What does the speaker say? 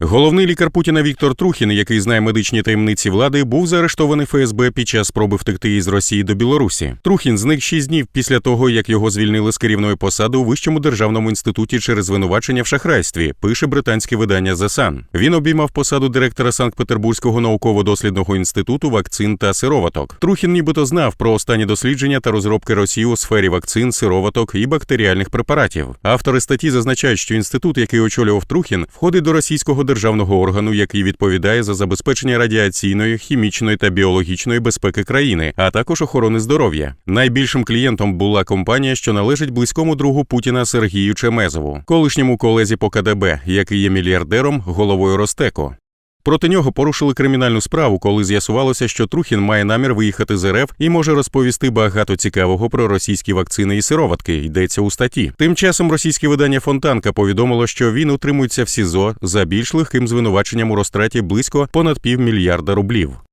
Головний лікар Путіна Віктор Трухін, який знає медичні таємниці влади, був заарештований ФСБ під час спроби втекти із Росії до Білорусі. Трухін зник шість днів після того, як його звільнили з керівної посади у вищому державному інституті через звинувачення в шахрайстві. Пише британське видання The Sun. Він обіймав посаду директора Санкт-Петербурзького науково-дослідного інституту вакцин та сироваток. Трухін нібито знав про останні дослідження та розробки Росії у сфері вакцин, сироваток і бактеріальних препаратів. Автори статті зазначають, що інститут, який очолював Трухін, входить до російського державного органу, який відповідає за забезпечення радіаційної, хімічної та біологічної безпеки країни, а також охорони здоров'я. Найбільшим клієнтом була компанія, що належить близькому другу Путіна Сергію Чемезову, колишньому колезі по КДБ, який є мільярдером, головою Ростеко. Проти нього порушили кримінальну справу, коли з'ясувалося, що Трухін має намір виїхати з РФ і може розповісти багато цікавого про російські вакцини і сироватки. Йдеться у статті. Тим часом російське видання Фонтанка повідомило, що він утримується в СІЗО за більш легким звинуваченням у розтраті близько понад півмільярда рублів.